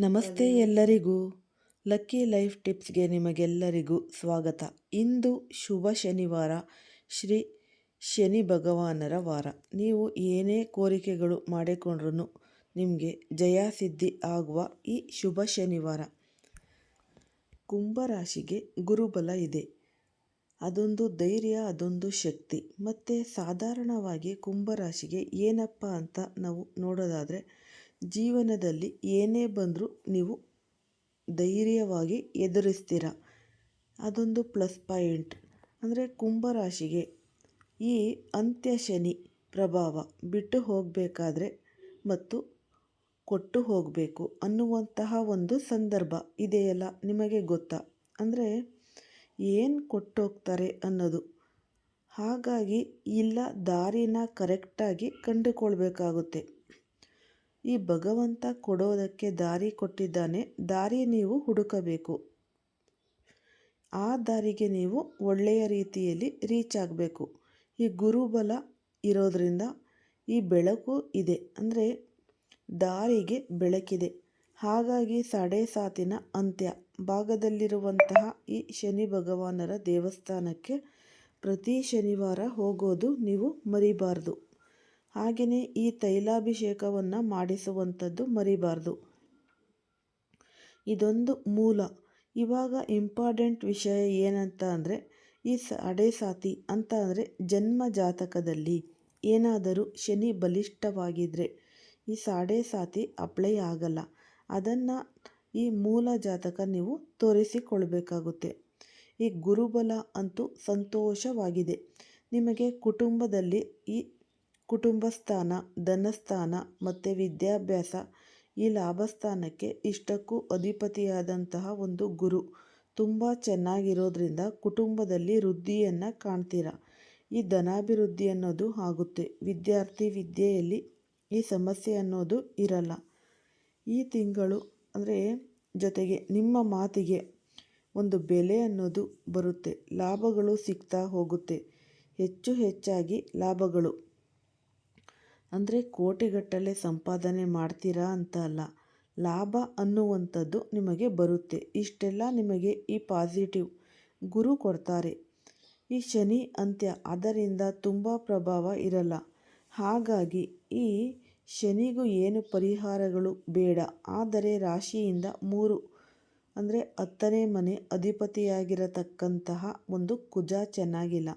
ನಮಸ್ತೆ ಎಲ್ಲರಿಗೂ. Lucky life ಟಿಪ್ಸ್ಗೆ ನಿಮಗೆಲ್ಲರಿಗೂ ಸ್ವಾಗತ. ಇಂದು ಶುಭ ಶನಿವಾರ ಶ್ರೀ ಶನಿ ಭಗವಾನರ ವಾರ. ನೀವು ಏನೇ ಕೋರಿಕೆಗಳು ಮಾಡಿಕೊಂಡ್ರೂ ನಿಮಗೆ ಜಯ ಸಿದ್ಧಿ ಆಗುವ ಈ ಶುಭ ಶನಿವಾರ. ಕುಂಭರಾಶಿಗೆ ಗುರುಬಲ ಇದೆ. ಅದೊಂದು ಧೈರ್ಯ ಅದೊಂದು ಶಕ್ತಿ. ಮತ್ತು ಸಾಧಾರಣವಾಗಿ ಕುಂಭರಾಶಿಗೆ ಏನಪ್ಪ ಅಂತ ನಾವು ನೋಡೋದಾದರೆ ಜೀವನದಲ್ಲಿ ಏನೇ ಬಂದರೂ ನೀವು ಧೈರ್ಯವಾಗಿ ಎದುರಿಸ್ತೀರ. ಅದೊಂದು ಪ್ಲಸ್ ಪಾಯಿಂಟ್. ಅಂದರೆ ಕುಂಭರಾಶಿಗೆ ಈ ಅಂತ್ಯ ಶನಿ ಪ್ರಭಾವ ಬಿಟ್ಟು ಹೋಗಬೇಕಾದ್ರೆ ಮತ್ತು ಕೊಟ್ಟು ಹೋಗಬೇಕು ಅನ್ನುವಂತಹ ಒಂದು ಸಂದರ್ಭ ಇದೆಯಲ್ಲ ನಿಮಗೆ ಗೊತ್ತಾ? ಅಂದರೆ ಏನು ಕೊಟ್ಟೋಗ್ತಾರೆ ಅನ್ನೋದು. ಹಾಗಾಗಿ ಇಲ್ಲ ದಾರಿನ ಕರೆಕ್ಟಾಗಿ ಕಂಡುಕೊಳ್ಬೇಕಾಗುತ್ತೆ. ಈ ಭಗವಂತ ಕೊಡೋದಕ್ಕೆ ದಾರಿ ಕೊಟ್ಟಿದ್ದಾನೆ. ದಾರಿ ನೀವು ಹುಡುಕಬೇಕು. ಆ ದಾರಿಗೆ ನೀವು ಒಳ್ಳೆಯ ರೀತಿಯಲ್ಲಿ ರೀಚ್ ಆಗಬೇಕು. ಈ ಗುರುಬಲ ಇರೋದರಿಂದ ಈ ಬೆಳಕು ಇದೆ. ಅಂದರೆ ದಾರಿಗೆ ಬೆಳಕಿದೆ. ಹಾಗಾಗಿ ಸಾಡೆ ಸಾತಿನ ಅಂತ್ಯ. ಭಾಗದಲ್ಲಿರುವಂತಹ ಈ ಶನಿ ಭಗವಾನರ ದೇವಸ್ಥಾನಕ್ಕೆ ಪ್ರತಿ ಶನಿವಾರ ಹೋಗೋದು ನೀವು ಮರಿಬಾರ್ದು. ಹಾಗೆಯೇ ಈ ತೈಲಾಭಿಷೇಕವನ್ನು ಮಾಡಿಸುವಂಥದ್ದು ಮರಿಬಾರ್ದು. ಇದೊಂದು ಮೂಲ. ಇವಾಗ ಇಂಪಾರ್ಟೆಂಟ್ ವಿಷಯ ಏನಂತ ಅಂದರೆ, ಈ ಸಾತಿ ಅಂತ ಅಂದರೆ ಜನ್ಮ ಜಾತಕದಲ್ಲಿ ಏನಾದರೂ ಶನಿ ಬಲಿಷ್ಠವಾಗಿದ್ದರೆ ಈ ಸಾತಿ ಅಪ್ಲೈ ಆಗಲ್ಲ. ಅದನ್ನು ಈ ಮೂಲ ಜಾತಕ ನೀವು ತೋರಿಸಿಕೊಳ್ಬೇಕಾಗುತ್ತೆ. ಈ ಗುರುಬಲ ಅಂತೂ ಸಂತೋಷವಾಗಿದೆ. ನಿಮಗೆ ಕುಟುಂಬದಲ್ಲಿ ಈ ಕುಟುಂಬ ಸ್ಥಾನ ಧನಸ್ಥಾನ ಮತ್ತೆ ವಿದ್ಯಾಭ್ಯಾಸ ಈ ಲಾಭಸ್ಥಾನಕ್ಕೆ ಇಷ್ಟಕ್ಕೂ ಅಧಿಪತಿಯಾದಂತಹ ಒಂದು ಗುರು. ತುಂಬ ಚೆನ್ನಾಗಿರೋದ್ರಿಂದ ಕುಟುಂಬದಲ್ಲಿ ವೃದ್ಧಿಯನ್ನು ಕಾಣ್ತೀರ? ಈ ಧನಾಭಿವೃದ್ಧಿ ಅನ್ನೋದು ಆಗುತ್ತೆ. ವಿದ್ಯಾರ್ಥಿ ವಿದ್ಯೆಯಲ್ಲಿ ಈ ಸಮಸ್ಯೆ ಅನ್ನೋದು ಇರಲ್ಲ. ಈ ತಿಂಗಳು ಅಂದರೆ ಜೊತೆಗೆ ನಿಮ್ಮ ಮಾತಿಗೆ ಒಂದು ಬೆಲೆ ಅನ್ನೋದು ಬರುತ್ತೆ. ಲಾಭಗಳು ಸಿಗ್ತಾ ಹೋಗುತ್ತೆ. ಹೆಚ್ಚು ಹೆಚ್ಚಾಗಿ ಲಾಭಗಳು. ಅಂದರೆ ಕೋಟಿಗಟ್ಟಲೆ ಸಂಪಾದನೆ ಮಾಡ್ತೀರಾ ಅಂತ ಅಲ್ಲ. ಲಾಭ ಅನ್ನುವಂಥದ್ದು ನಿಮಗೆ ಬರುತ್ತೆ. ಇಷ್ಟೆಲ್ಲ ನಿಮಗೆ ಈ ಪಾಸಿಟಿವ್ ಗುರು ಕೊಡ್ತಾರೆ. ಈ ಶನಿ ಅಂತ್ಯ ಅದರಿಂದ ತುಂಬ ಪ್ರಭಾವ ಇರಲ್ಲ. ಹಾಗಾಗಿ ಈ ಶನಿಗೂ ಏನು ಪರಿಹಾರಗಳು ಬೇಡ. ಆದರೆ ರಾಶಿಯಿಂದ ಮೂರು, ಅಂದರೆ ಹತ್ತನೇ ಮನೆ ಅಧಿಪತಿಯಾಗಿರತಕ್ಕಂತಹ ಒಂದು ಕುಜ ಚೆನ್ನಾಗಿಲ್ಲ.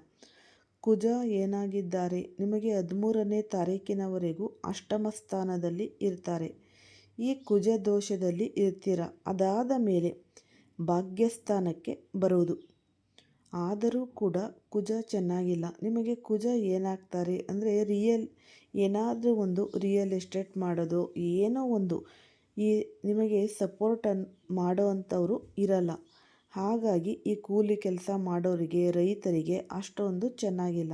ಕುಜ ಏನಾಗಿದ್ದಾರೆ? ನಿಮಗೆ ಹದಿಮೂರನೇ ತಾರೀಕಿನವರೆಗೂ ಅಷ್ಟಮ ಸ್ಥಾನದಲ್ಲಿ ಇರ್ತಾರೆ. ಈ ಕುಜ ದೋಷದಲ್ಲಿ ಇರ್ತೀರ? ಅದಾದ ಮೇಲೆ ಭಾಗ್ಯಸ್ಥಾನಕ್ಕೆ ಬರುವುದು. ಆದರೂ ಕೂಡ ಕುಜ ಚೆನ್ನಾಗಿಲ್ಲ. ನಿಮಗೆ ಕುಜ ಏನಾಗ್ತಾರೆ? ಅಂದರೆ ರಿಯಲ್, ಏನಾದರೂ ಒಂದು ರಿಯಲ್ ಎಸ್ಟೇಟ್ ಮಾಡೋದು, ಏನೋ ಒಂದು ಈ ನಿಮಗೆ ಸಪೋರ್ಟನ್ನು ಮಾಡೋ ಅಂಥವರು ಇರಲ್ಲ. ಹಾಗಾಗಿ ಈ ಕೂಲಿ ಕೆಲಸ ಮಾಡೋರಿಗೆ, ರೈತರಿಗೆ ಅಷ್ಟೊಂದು ಚೆನ್ನಾಗಿಲ್ಲ.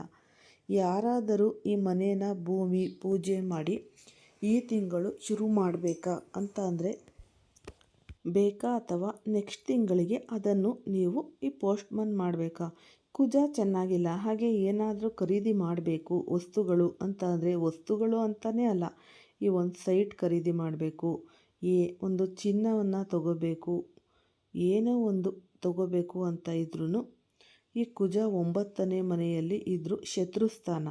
ಯಾರಾದರೂ ಈ ಮನೇನ ಭೂಮಿ ಪೂಜೆ ಮಾಡಿ ಈ ತಿಂಗಳು ಶುರು ಮಾಡಬೇಕಾ ಅಂತ ಅಂದರೆ, ಬೇಕಾ ಅಥವಾ ನೆಕ್ಸ್ಟ್ ತಿಂಗಳಿಗೆ ಅದನ್ನು ನೀವು ಈ ಪೋಸ್ಟ್ಮನ್ ಮಾಡಬೇಕಾ? ಕುಜ ಚೆನ್ನಾಗಿಲ್ಲ, ಹಾಗೆ ಏನಾದರೂ ಖರೀದಿ ಮಾಡಬೇಕು, ವಸ್ತುಗಳು ಅಂತ ಅಂದರೆ ವಸ್ತುಗಳು ಅಂತಲೇ ಅಲ್ಲ, ಈ ಒಂದು ಸೈಟ್ ಖರೀದಿ ಮಾಡಬೇಕು, ಈ ಒಂದು ಚಿನ್ನವನ್ನು ತಗೋಬೇಕು ಏನೋ ಒಂದು ತಗೋಬೇಕು ಅಂತ ಇದ್ರೂ ಈ ಕುಜ ಒಂಬತ್ತನೇ ಮನೆಯಲ್ಲಿ ಇದ್ದರೂ ಶತ್ರುಸ್ಥಾನ.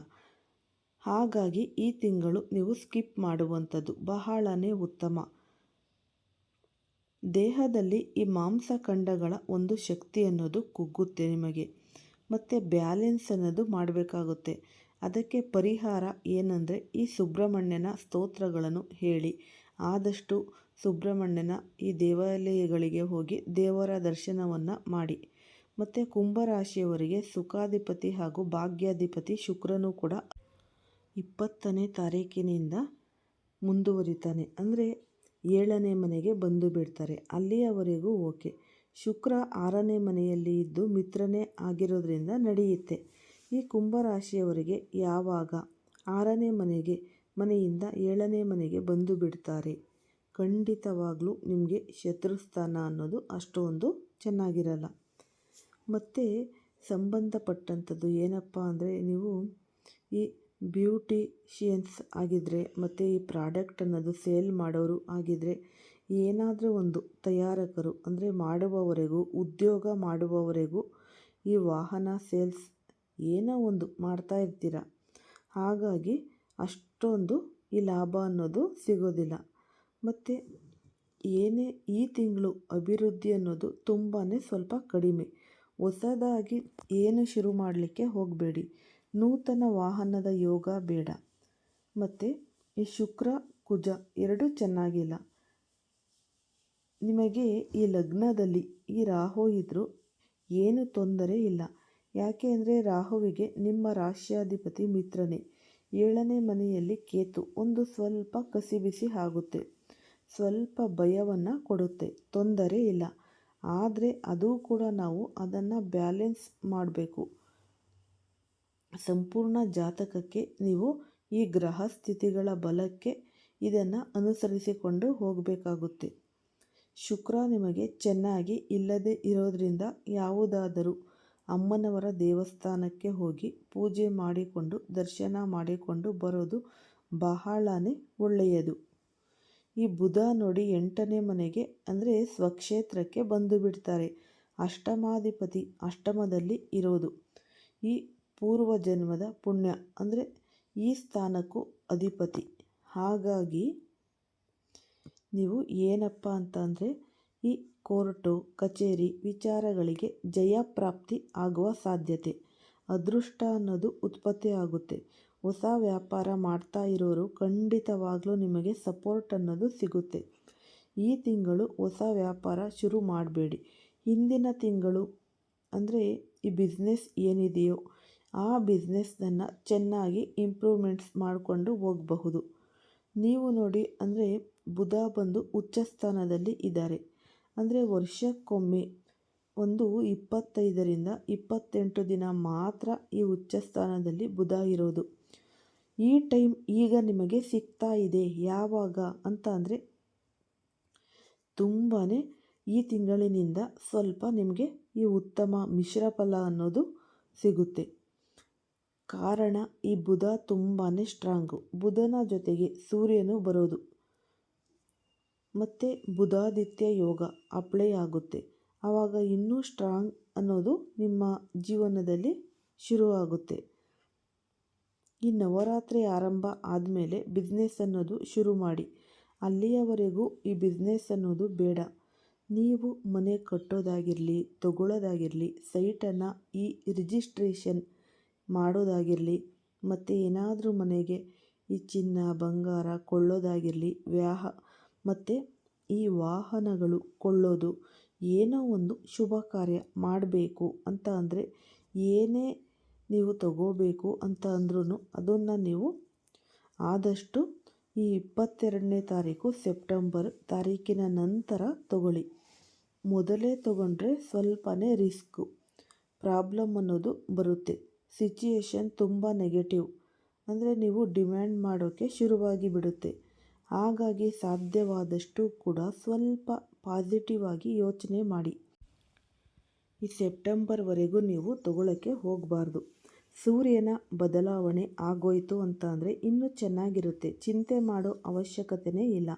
ಹಾಗಾಗಿ ಈ ತಿಂಗಳು ನೀವು ಸ್ಕಿಪ್ ಮಾಡುವಂಥದ್ದು ಬಹಳನೇ ಉತ್ತಮ. ದೇಹದಲ್ಲಿ ಈ ಮಾಂಸಖಂಡಗಳ ಒಂದು ಶಕ್ತಿ ಅನ್ನೋದು ಕುಗ್ಗುತ್ತೆ ನಿಮಗೆ. ಮತ್ತು ಬ್ಯಾಲೆನ್ಸ್ ಅನ್ನೋದು ಮಾಡಬೇಕಾಗುತ್ತೆ. ಅದಕ್ಕೆ ಪರಿಹಾರ ಏನಂದರೆ ಈ ಸುಬ್ರಹ್ಮಣ್ಯನ ಸ್ತೋತ್ರಗಳನ್ನು ಹೇಳಿ. ಆದಷ್ಟು ಸುಬ್ರಹ್ಮಣ್ಯನ ಈ ದೇವಾಲಯಗಳಿಗೆ ಹೋಗಿ ದೇವರ ದರ್ಶನವನ್ನು ಮಾಡಿ. ಮತ್ತು ಕುಂಭರಾಶಿಯವರಿಗೆ ಸುಖಾಧಿಪತಿ ಹಾಗೂ ಭಾಗ್ಯಾಧಿಪತಿ ಶುಕ್ರನು ಕೂಡ ಇಪ್ಪತ್ತನೇ ತಾರೀಕಿನಿಂದ ಮುಂದುವರಿತಾನೆ. ಅಂದರೆ ಏಳನೇ ಮನೆಗೆ ಬಂದು ಬಿಡ್ತಾರೆ. ಅಲ್ಲಿಯವರೆಗೂ ಓಕೆ. ಶುಕ್ರ ಆರನೇ ಮನೆಯಲ್ಲಿ ಇದ್ದು ಮಿತ್ರನೇ ಆಗಿರೋದ್ರಿಂದ ನಡೆಯುತ್ತೆ. ಈ ಕುಂಭರಾಶಿಯವರಿಗೆ ಯಾವಾಗ? ಆರನೇ ಮನೆಗೆ, ಮನೆಯಿಂದ ಏಳನೇ ಮನೆಗೆ ಬಂದು ಬಿಡ್ತಾರೆ. ಖಂಡಿತವಾಗ್ಲೂ ನಿಮಗೆ ಶತ್ರುಸ್ಥಾನ ಅನ್ನೋದು ಅಷ್ಟೊಂದು ಚೆನ್ನಾಗಿರಲ್ಲ. ಮತ್ತು ಸಂಬಂಧಪಟ್ಟಂಥದ್ದು ಏನಪ್ಪ ಅಂದರೆ ನೀವು ಈ ಬ್ಯೂಟಿಷಿಯನ್ಸ್ ಆಗಿದ್ದರೆ ಮತ್ತು ಈ ಪ್ರಾಡಕ್ಟ್ ಅನ್ನೋದು ಸೇಲ್ ಮಾಡೋರು ಆಗಿದ್ದರೆ ಏನಾದರೂ ಒಂದು ತಯಾರಕರು ಅಂದರೆ ಮಾಡುವವರೆಗೂ, ಉದ್ಯೋಗ ಮಾಡುವವರೆಗೂ ಈ ವಾಹನ ಸೇಲ್ಸ್ ಏನೋ ಒಂದು ಮಾಡ್ತಾ ಇರ್ತೀರ. ಹಾಗಾಗಿ ಅಷ್ಟೊಂದು ಈ ಲಾಭ ಅನ್ನೋದು ಸಿಗೋದಿಲ್ಲ. ಮತ್ತು ಏನೇ ಈ ತಿಂಗಳು ಅಭಿವೃದ್ಧಿ ಅನ್ನೋದು ತುಂಬಾ ಸ್ವಲ್ಪ ಕಡಿಮೆ. ಹೊಸದಾಗಿ ಏನು ಶುರು ಮಾಡಲಿಕ್ಕೆ ಹೋಗಬೇಡಿ. ನೂತನ ವಾಹನದ ಯೋಗ ಬೇಡ. ಮತ್ತು ಈ ಶುಕ್ರ, ಕುಜ ಎರಡೂ ಚೆನ್ನಾಗಿಲ್ಲ. ನಿಮಗೆ ಈ ಲಗ್ನದಲ್ಲಿ ಈ ರಾಹು ಇದ್ದರೂ ಏನು ತೊಂದರೆ ಇಲ್ಲ. ಯಾಕೆ ಅಂದರೆ ರಾಹುವಿಗೆ ನಿಮ್ಮ ರಾಶ್ಯಾಧಿಪತಿ ಮಿತ್ರನೇ. ಏಳನೇ ಮನೆಯಲ್ಲಿ ಕೇತು. ಒಂದು ಸ್ವಲ್ಪ ಕಸಿಬಿಸಿ ಆಗುತ್ತೆ. ಸ್ವಲ್ಪ ಭಯವನ್ನು ಕೊಡುತ್ತೆ, ತೊಂದರೆ ಇಲ್ಲ. ಆದರೆ ಅದು ಕೂಡ ನಾವು ಅದನ್ನು ಬ್ಯಾಲೆನ್ಸ್ ಮಾಡಬೇಕು. ಸಂಪೂರ್ಣ ಜಾತಕಕ್ಕೆ ನೀವು ಈ ಗ್ರಹ ಸ್ಥಿತಿಗಳ ಬಲಕ್ಕೆ ಇದನ್ನು ಅನುಸರಿಸಿಕೊಂಡು ಹೋಗಬೇಕಾಗುತ್ತೆ. ಶುಕ್ರ ನಿಮಗೆ ಚೆನ್ನಾಗಿ ಇಲ್ಲದೆ ಇರೋದರಿಂದ ಯಾವುದಾದರೂ ಅಮ್ಮನವರ ದೇವಸ್ಥಾನಕ್ಕೆ ಹೋಗಿ ಪೂಜೆ ಮಾಡಿಕೊಂಡು, ದರ್ಶನ ಮಾಡಿಕೊಂಡು ಬರೋದು ಬಹಳನೇ ಒಳ್ಳೆಯದು. ಈ ಬುಧ ನೋಡಿ ಎಂಟನೇ ಮನೆಗೆ, ಅಂದರೆ ಸ್ವಕ್ಷೇತ್ರಕ್ಕೆ ಬಂದು ಬಿಡ್ತಾರೆ. ಅಷ್ಟಮಾಧಿಪತಿ ಅಷ್ಟಮದಲ್ಲಿ ಇರೋದು. ಈ ಪೂರ್ವ ಜನ್ಮದ ಪುಣ್ಯ, ಅಂದರೆ ಈ ಸ್ಥಾನಕ್ಕೂ ಅಧಿಪತಿ. ಹಾಗಾಗಿ ನೀವು ಏನಪ್ಪ ಅಂತ ಅಂದರೆ, ಈ ಕೋರ್ಟು, ಕಚೇರಿ ವಿಚಾರಗಳಿಗೆ ಜಯಪ್ರಾಪ್ತಿ ಆಗುವ ಸಾಧ್ಯತೆ. ಅದೃಷ್ಟ ಅನ್ನೋದು ಉತ್ಪತ್ತಿ ಆಗುತ್ತೆ. ಹೊಸ ವ್ಯಾಪಾರ ಮಾಡ್ತಾ ಇರೋರು ಖಂಡಿತವಾಗ್ಲೂ ನಿಮಗೆ ಸಪೋರ್ಟ್ ಅನ್ನೋದು ಸಿಗುತ್ತೆ. ಈ ತಿಂಗಳು ಹೊಸ ವ್ಯಾಪಾರ ಶುರು ಮಾಡಬೇಡಿ. ಹಿಂದಿನ ತಿಂಗಳು ಅಂದರೆ ಈ ಬಿಸ್ನೆಸ್ ಏನಿದೆಯೋ ಆ ಬಿಸ್ನೆಸ್ನನ್ನು ಚೆನ್ನಾಗಿ ಇಂಪ್ರೂವ್ಮೆಂಟ್ಸ್ ಮಾಡಿಕೊಂಡು ಹೋಗಬಹುದು. ನೀವು ನೋಡಿ ಅಂದರೆ ಬುಧ ಬಂದು ಉಚ್ಚ ಸ್ಥಾನದಲ್ಲಿ ಇದ್ದಾರೆ. ಅಂದರೆ ವರ್ಷಕ್ಕೊಮ್ಮೆ ಒಂದು ಇಪ್ಪತ್ತೈದರಿಂದ ಇಪ್ಪತ್ತೆಂಟು ದಿನ ಮಾತ್ರ ಈ ಉಚ್ಚ ಸ್ಥಾನದಲ್ಲಿ ಬುಧ ಇರೋದು. ಈ ಟೈಮ್ ಈಗ ನಿಮಗೆ ಸಿಗ್ತಾ ಇದೆ. ಯಾವಾಗ? ಅಂತ ಅಂದರೆ ತುಂಬಾ ಈ ತಿಂಗಳಿನಿಂದ ಸ್ವಲ್ಪ ನಿಮಗೆ ಈ ಉತ್ತಮ ಮಿಶ್ರ ಫಲ ಅನ್ನೋದು ಸಿಗುತ್ತೆ. ಕಾರಣ ಈ ಬುಧ ತುಂಬಾ ಸ್ಟ್ರಾಂಗು ಬುಧನ ಜೊತೆಗೆ ಸೂರ್ಯನು ಬರೋದು. ಮತ್ತು ಬುಧಾದಿತ್ಯ ಯೋಗ ಅಪ್ಲೈ ಆಗುತ್ತೆ. ಆವಾಗ ಇನ್ನೂ ಸ್ಟ್ರಾಂಗ್ ಅನ್ನೋದು ನಿಮ್ಮ ಜೀವನದಲ್ಲಿ ಶುರುವಾಗುತ್ತೆ. ಈ ನವರಾತ್ರಿ ಆರಂಭ ಆದಮೇಲೆ ಬಿಸ್ನೆಸ್ ಅನ್ನೋದು ಶುರು ಮಾಡಿ. ಅಲ್ಲಿಯವರೆಗೂ ಈ ಬಿಸ್ನೆಸ್ ಅನ್ನೋದು ಬೇಡ. ನೀವು ಮನೆ ಕಟ್ಟೋದಾಗಿರಲಿ, ತಗೊಳ್ಳೋದಾಗಿರಲಿ ಸೈಟನ್ನು ಈ ರಿಜಿಸ್ಟ್ರೇಷನ್ ಮಾಡೋದಾಗಿರಲಿ, ಮತ್ತು ಏನಾದರೂ ಮನೆಗೆ ಈ ಚಿನ್ನ, ಬಂಗಾರ ಕೊಳ್ಳೋದಾಗಿರಲಿ ವ್ಯಾಹ ಮತ್ತು ಈ ವಾಹನಗಳು ಕೊಳ್ಳೋದು ಏನೋ ಒಂದು ಶುಭ ಕಾರ್ಯ ಮಾಡಬೇಕು ಅಂತ ಅಂದರೆ ಏನೇ ನೀವು ತಗೋಬೇಕು ಅಂತ ಅಂದ್ರೂ ಅದನ್ನು ನೀವು ಆದಷ್ಟು ಈ ಇಪ್ಪತ್ತೆರಡನೇ ತಾರೀಕು ಸೆಪ್ಟೆಂಬರ್ ತಾರೀಕಿನ ನಂತರ ತಗೊಳ್ಳಿ. ಮೊದಲೇ ತಗೊಂಡ್ರೆ ಸ್ವಲ್ಪನೇ ರಿಸ್ಕು. ಪ್ರಾಬ್ಲಮ್ ಅನ್ನೋದು ಬರುತ್ತೆ. ಸಿಚುಯೇಷನ್ ತುಂಬ ನೆಗೆಟಿವ್. ಅಂದರೆ ನೀವು ಡಿಮ್ಯಾಂಡ್ ಮಾಡೋಕ್ಕೆ ಶುರುವಾಗಿ ಬಿಡುತ್ತೆ. ಹಾಗಾಗಿ ಸಾಧ್ಯವಾದಷ್ಟು ಕೂಡ ಸ್ವಲ್ಪ ಪಾಸಿಟಿವ್ ಆಗಿ ಯೋಚನೆ ಮಾಡಿ. ಈ ಸೆಪ್ಟೆಂಬರ್ವರೆಗೂ ನೀವು ತಗೊಳ್ಳೋಕ್ಕೆ ಹೋಗಬಾರ್ದು. ಸೂರ್ಯನ ಬದಲಾವಣೆ ಆಗೋಯಿತು ಅಂತ ಅಂದರೆ ಇನ್ನೂ ಚೆನ್ನಾಗಿರುತ್ತೆ. ಚಿಂತೆ ಮಾಡೋ ಅವಶ್ಯಕತೆಯೇ ಇಲ್ಲ.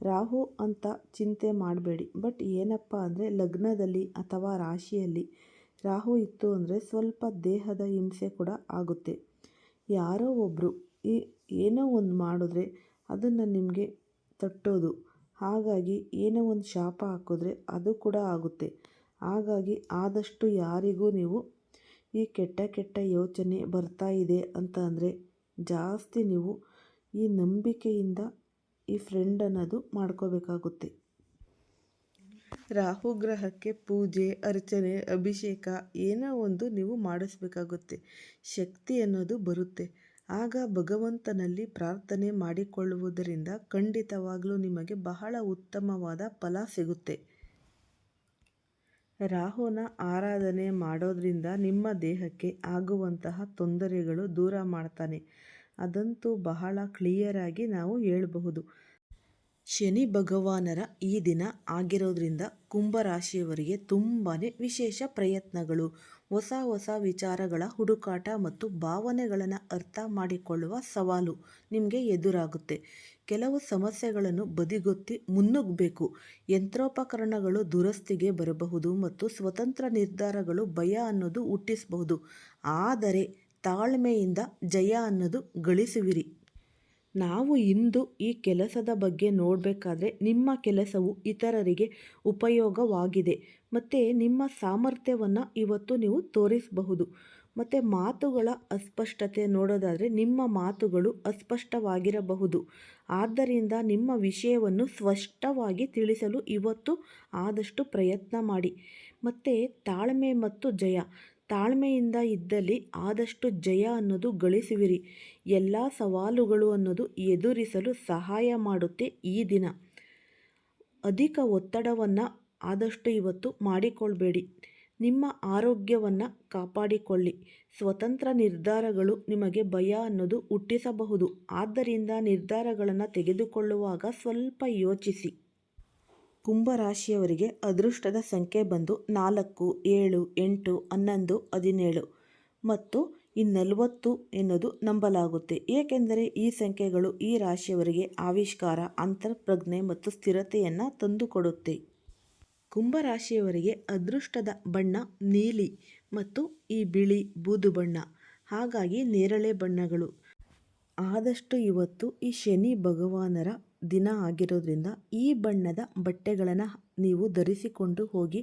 ರಾಹು ಅಂತ ಚಿಂತೆ ಮಾಡಬೇಡಿ. ಬಟ್ ಏನಪ್ಪ ಅಂದರೆ ಲಗ್ನದಲ್ಲಿ ಅಥವಾ ರಾಶಿಯಲ್ಲಿ ರಾಹು ಇತ್ತು ಅಂದರೆ ಸ್ವಲ್ಪ ದೇಹದ ಹಿಂಸೆ ಕೂಡ ಆಗುತ್ತೆ. ಯಾರೋ ಒಬ್ಬರು ಈ ಏನೋ ಒಂದು ಮಾಡಿದ್ರೆ ಅದನ್ನು ನಿಮಗೆ ತಟ್ಟೋದು. ಹಾಗಾಗಿ ಏನೋ ಒಂದು ಶಾಪ ಹಾಕಿದ್ರೆ ಅದು ಕೂಡ ಆಗುತ್ತೆ. ಹಾಗಾಗಿ ಆದಷ್ಟು ಯಾರಿಗೂ ನೀವು ಈ ಕೆಟ್ಟ ಕೆಟ್ಟ ಯೋಚನೆ ಬರ್ತಾ ಇದೆ ಅಂತ ಅಂದರೆ ಜಾಸ್ತಿ ನೀವು ಈ ನಂಬಿಕೆಯಿಂದ ಈ ಫ್ರೆಂಡ್ ಅನ್ನೋದು ಮಾಡ್ಕೋಬೇಕಾಗುತ್ತೆ. ರಾಹು ಗ್ರಹಕ್ಕೆ ಪೂಜೆ, ಅರ್ಚನೆ, ಅಭಿಷೇಕ ಏನೋ ಒಂದು ನೀವು ಮಾಡಿಸ್ಬೇಕಾಗುತ್ತೆ. ಶಕ್ತಿ ಅನ್ನೋದು ಬರುತ್ತೆ. ಆಗ ಭಗವಂತನಲ್ಲಿ ಪ್ರಾರ್ಥನೆ ಮಾಡಿಕೊಳ್ಳುವುದರಿಂದ ಖಂಡಿತವಾಗಲೂ ನಿಮಗೆ ಬಹಳ ಉತ್ತಮವಾದ ಫಲ ಸಿಗುತ್ತೆ. ರಾಹುನ ಆರಾಧನೆ ಮಾಡೋದ್ರಿಂದ ನಿಮ್ಮ ದೇಹಕ್ಕೆ ಆಗುವಂತಹ ತೊಂದರೆಗಳು ದೂರ ಮಾಡ್ತಾನೆ. ಅದಂತೂ ಬಹಳ ಕ್ಲಿಯರಾಗಿ ನಾವು ಹೇಳಬಹುದು. ಶನಿ ಭಗವಾನರ ಈ ದಿನ ಆಗಿರೋದ್ರಿಂದ ಕುಂಭರಾಶಿಯವರಿಗೆ ತುಂಬಾ ವಿಶೇಷ ಪ್ರಯತ್ನಗಳು. ಹೊಸ ಹೊಸ ವಿಚಾರಗಳ ಹುಡುಕಾಟ ಮತ್ತು ಭಾವನೆಗಳನ್ನು ಅರ್ಥ ಮಾಡಿಕೊಳ್ಳುವ ಸವಾಲು ನಿಮಗೆ ಎದುರಾಗುತ್ತೆ. ಕೆಲವು ಸಮಸ್ಯೆಗಳನ್ನು ಬದಿಗೊತ್ತಿ ಮುನ್ನುಗ್ಗಬೇಕು. ಯಂತ್ರೋಪಕರಣಗಳು ದುರಸ್ತಿಗೆ ಬರಬಹುದು ಮತ್ತು ಸ್ವತಂತ್ರ ನಿರ್ಧಾರಗಳು ಭಯ ಅನ್ನೋದು ಹುಟ್ಟಿಸಬಹುದು. ಆದರೆ ತಾಳ್ಮೆಯಿಂದ ಜಯ ಅನ್ನೋದು ಗಳಿಸುವಿರಿ. ನಾವು ಇಂದು ಈ ಕೆಲಸದ ಬಗ್ಗೆ ನೋಡಬೇಕಾದ್ರೆ ನಿಮ್ಮ ಕೆಲಸವು ಇತರರಿಗೆ ಉಪಯೋಗವಾಗಿದೆ. ಮತ್ತು ನಿಮ್ಮ ಸಾಮರ್ಥ್ಯವನ್ನು ಇವತ್ತು ನೀವು ತೋರಿಸಬಹುದು. ಮತ್ತು ಮಾತುಗಳ ಅಸ್ಪಷ್ಟತೆ ನೋಡೋದಾದರೆ ನಿಮ್ಮ ಮಾತುಗಳು ಅಸ್ಪಷ್ಟವಾಗಿರಬಹುದು. ಆದ್ದರಿಂದ ನಿಮ್ಮ ವಿಷಯವನ್ನು ಸ್ಪಷ್ಟವಾಗಿ ತಿಳಿಸಲು ಇವತ್ತು ಆದಷ್ಟು ಪ್ರಯತ್ನ ಮಾಡಿ. ಮತ್ತು ತಾಳ್ಮೆ ಮತ್ತು ಜಯ. ತಾಳ್ಮೆಯಿಂದ ಇದ್ದಲ್ಲಿ ಆದಷ್ಟು ಜಯ ಅನ್ನೋದು ಗಳಿಸುವಿರಿ. ಎಲ್ಲ ಸವಾಲುಗಳು ಅನ್ನೋದು ಎದುರಿಸಲು ಸಹಾಯ ಮಾಡುತ್ತೆ ಈ ದಿನ. ಅಧಿಕ ಒತ್ತಡವನ್ನು ಆದಷ್ಟು ಇವತ್ತು ಮಾಡಿಕೊಳ್ಬೇಡಿ. ನಿಮ್ಮ ಆರೋಗ್ಯವನ್ನು ಕಾಪಾಡಿಕೊಳ್ಳಿ. ಸ್ವತಂತ್ರ ನಿರ್ಧಾರಗಳು ನಿಮಗೆ ಭಯ ಅನ್ನೋದು ಹುಟ್ಟಿಸಬಹುದು. ಆದ್ದರಿಂದ ನಿರ್ಧಾರಗಳನ್ನು ತೆಗೆದುಕೊಳ್ಳುವಾಗ ಸ್ವಲ್ಪ ಯೋಚಿಸಿ. ಕುಂಭರಾಶಿಯವರಿಗೆ ಅದೃಷ್ಟದ ಸಂಖ್ಯೆ ಬಂದು ನಾಲ್ಕು, ಏಳು, ಎಂಟು, ಹನ್ನೊಂದು, ಹದಿನೇಳು ಮತ್ತು ಈ ನಲವತ್ತು ಎನ್ನುವುದು ನಂಬಲಾಗುತ್ತೆ. ಏಕೆಂದರೆ ಈ ಸಂಖ್ಯೆಗಳು ಈ ರಾಶಿಯವರಿಗೆ ಆವಿಷ್ಕಾರ, ಅಂತರ್ಪ್ರಜ್ಞೆ ಮತ್ತು ಸ್ಥಿರತೆಯನ್ನು ತಂದುಕೊಡುತ್ತೆ. ಕುಂಭರಾಶಿಯವರಿಗೆ ಅದೃಷ್ಟದ ಬಣ್ಣ ನೀಲಿ ಮತ್ತು ಈ ಬಿಳಿ ಬೂದು ಬಣ್ಣ. ಹಾಗಾಗಿ ನೇರಳೆ ಬಣ್ಣಗಳು. ಆದಷ್ಟು ಇವತ್ತು ಈ ಶನಿ ಭಗವಾನರ ದಿನ ಆಗಿರೋದ್ರಿಂದ ಈ ಬಣ್ಣದ ಬಟ್ಟೆಗಳನ್ನು ನೀವು ಧರಿಸಿಕೊಂಡು ಹೋಗಿ,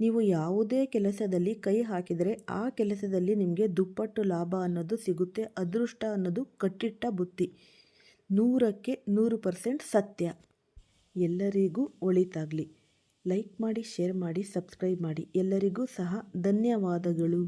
ನೀವು ಯಾವುದೇ ಕೆಲಸದಲ್ಲಿ ಕೈ ಹಾಕಿದರೆ ಆ ಕೆಲಸದಲ್ಲಿ ನಿಮಗೆ ದುಪ್ಪಟ್ಟು ಲಾಭ ಅನ್ನೋದು ಸಿಗುತ್ತೆ, ಅದೃಷ್ಟ ಅನ್ನೋದು ಕಟ್ಟಿಟ್ಟ ಬುತ್ತಿ. ನೂರಕ್ಕೆ ನೂರು ಪರ್ಸೆಂಟ್ ಸತ್ಯ. ಎಲ್ಲರಿಗೂ ಒಳಿತಾಗಲಿ. ಲೈಕ್ ಮಾಡಿ ಶೇರ್ ಮಾಡಿ ಸಬ್ಸ್ಕ್ರೈಬ್ ಮಾಡಿ. ಎಲ್ಲರಿಗೂ ಸಹ ಧನ್ಯವಾದಗಳು.